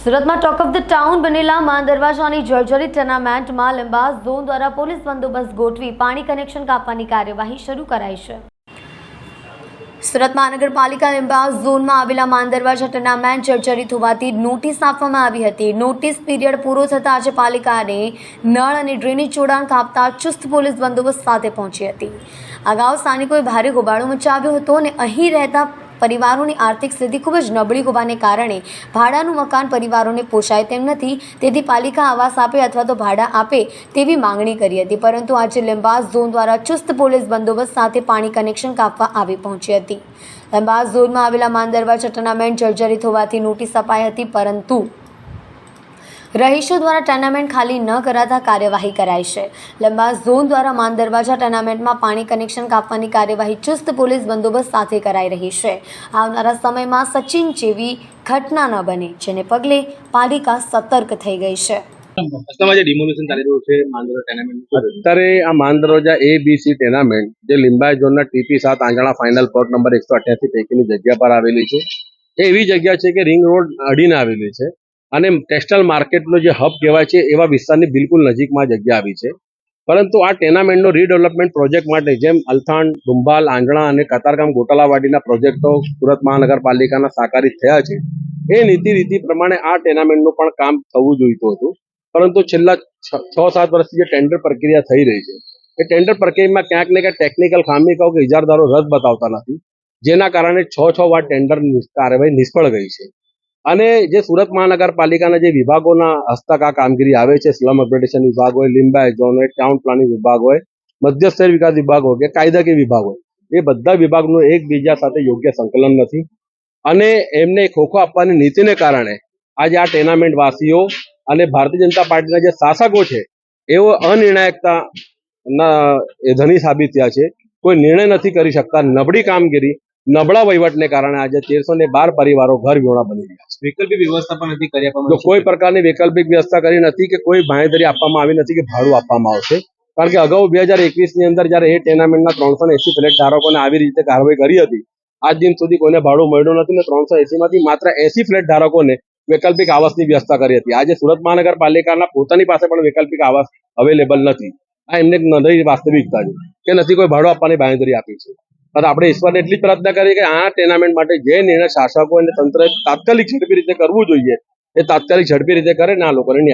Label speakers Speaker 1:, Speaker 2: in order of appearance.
Speaker 1: સુરતમાં talk of the town બનેલા મા દરવાજાની જર્જરિત ટેનામેન્ટમાં લીંબાસ ઝોન દ્વારા પોલીસ બંદોબસ્ત ગોઠવી પાણી કનેક્શન કાપવાની કાર્યવાહી શરૂ કરાઈ છે. સુરત મહાનગરપાલિકા લીંબાસ ઝોનમાં આવેલા માન દરવાજા ટુર્નામેન્ટ જર્જરિત હોવાથી નોટિસ આપવામાં આવી હતી. નોટિસ પીરિયડ પૂરો થતાં આજે પાલિકાને નળ અને ડ્રેનેજ જોડાણ કાપતા ચુસ્ત પોલીસ બંદોબસ્ત સાથે પહોંચી હતી. અગાઉ સ્થાનિકોએ ભારે હોબાળો મચાવ્યો હતો અને અહીં રહેતા પરિવારોની આર્થિક સ્થિતિ ખૂબ જ નબળી હોવાને કારણે ભાડાનું મકાન પરિવારોને પોષાય તેમ નથી. તેથી પાલિકા આવાસ આપે અથવા તો ભાડા આપે તેવી માંગણી કરી હતી. પરંતુ આજે લીંબાસ ઝોન દ્વારા ચુસ્ત પોલીસ બંદોબસ્ત સાથે પાણી કનેક્શન કાપવા આવી પહોંચી હતી. લીંબાસ ઝોનમાં આવેલા માંદરવા ટર્નામેન્ટ જર્જરિત હોવાથી નોટિસ અપાઈ હતી, પરંતુ રહીશો દ્વારા ટર્નામેન્ટ ખાલી ન કરાતા કાર્યવાહી કરાઈ છે. લંબા ઝોન દ્વારા માન દરવાજા ટર્નામેન્ટમાં પાણી કનેક્શન કાપવાની કાર્યવાહી ચુસ્ત પોલીસ બંદોબસ્ત સાથે કરાઈ રહી છે. આવનારા સમયમાં સચિન જેવી ઘટના ન બને જેને પગલે પાલિકા સતર્ક થઈ ગઈ છે.
Speaker 2: અત્યારે આ એ બી સી ટેનામેન્ટ જે લિંબાયત ઝોનના ટીપી સાત આંગણા ફાઇનલ પ્લોટ નંબર એકસો અઠ્યાસી પૈકીની જગ્યા પર આવેલી છે. એ એવી જગ્યા છે કે રિંગ રોડ અડીને આવેલી છે. અને ટેક્સટાઇલ માર્કેટનો જે હબ કહેવાય છે, એવા વિસ્તારની બિલકુલ નજીકમાં જગ્યા આવી છે. પરંતુ આ ટેનામેન્ટનો રીડેવલપમેન્ટ પ્રોજેક્ટ માટે જેમ અલથાણ, ડુંબાલ આંગણા અને કતારગામ ગોટાલાવાડીના પ્રોજેક્ટો સુરત મહાનગરપાલિકાના સાકારિત થયા છે. એ નીતિ રીતિ પ્રમાણે આ ટેનામેન્ટનું પણ કામ થવું જોઈતું હતું. પરંતુ છેલ્લા છ સાત વર્ષથી જે ટેન્ડર પ્રક્રિયા થઈ રહી છે, એ ટેન્ડર પ્રક્રિયામાં ક્યાંક ને ક્યાંક ટેકનિકલ ખામી કહો કે ઇજારદારો રદ બતાવતા નથી, જેના કારણે છ છ વાર ટેન્ડર કાર્યવાહી નિષ્ફળ ગઈ છે. અને જે સુરત મહાનગરપાલિકાના જે વિભાગોના હસ્તક આ કામગીરી આવે છે, સ્લમ અપગ્રેડેશન વિભાગ હોય, લિંબાયત ઝોન હોય ટાઉન પ્લાનિંગ વિભાગ હોય મધ્યસ્થ વિકાસ વિભાગ હોય કે કાયદાકીય વિભાગ હોય, એ બધા વિભાગનું એકબીજા સાથે યોગ્ય સંકલન નથી. અને એમને ખોખો આપવાની નીતિને કારણે આજે આ ટેનામેન્ટ વાસીઓ અને ભારતીય જનતા પાર્ટીના જે શાસકો છે, એઓ અનિર્ણાયકતા ધની સાબિત થયા છે. કોઈ નિર્ણય નથી કરી શકતા. નબળી કામગીરી નબળા વહીવટને કારણે આજે તેરસો ને બાર પરિવારો ઘર વિહોણા બની ગયા છે.
Speaker 3: વૈકલ્પિક વ્યવસ્થા પણ નથી કરી
Speaker 2: કોઈ પ્રકારની વૈકલ્પિક વ્યવસ્થા કરી નથી કે કોઈ બાંહેધરી આપવામાં આવી નથી કે ભાડું આપવામાં આવશે. કારણ કે અગાઉ બે હજાર એકવીસની અંદર જ્યારે એ ટેનામેન્ટના ત્રણસો એસી ફ્લેટ ધારકોને આવી રીતે કાર્યવાહી કરી હતી આજ દિન સુધી કોઈને ભાડું મળ્યું નથી ને ત્રણસો એસીમાંથી માત્ર એસી ફ્લેટ ધારકોને વૈકલ્પિક આવાસની વ્યવસ્થા કરી હતી. આજે સુરત મહાનગરપાલિકાના પોતાની પાસે પણ વૈકલ્પિક આવાસ અવેલેબલ નથી. આ એમને નદી વાસ્તવિકતા છે કે નથી કોઈ ભાડું આપવાની બાંહેધરી આપી છે. અને આપણે ઈશ્વરને એટલી પ્રાર્થના કરીએ કે આ ટેનામેન્ટ માટે જે નિર્ણય શાસકો અને તંત્ર તાત્કાલિક ઝડપી રીતે કરવું જોઈએ, એ તાત્કાલિક ઝડપી રીતે કરે ને આ લોકોને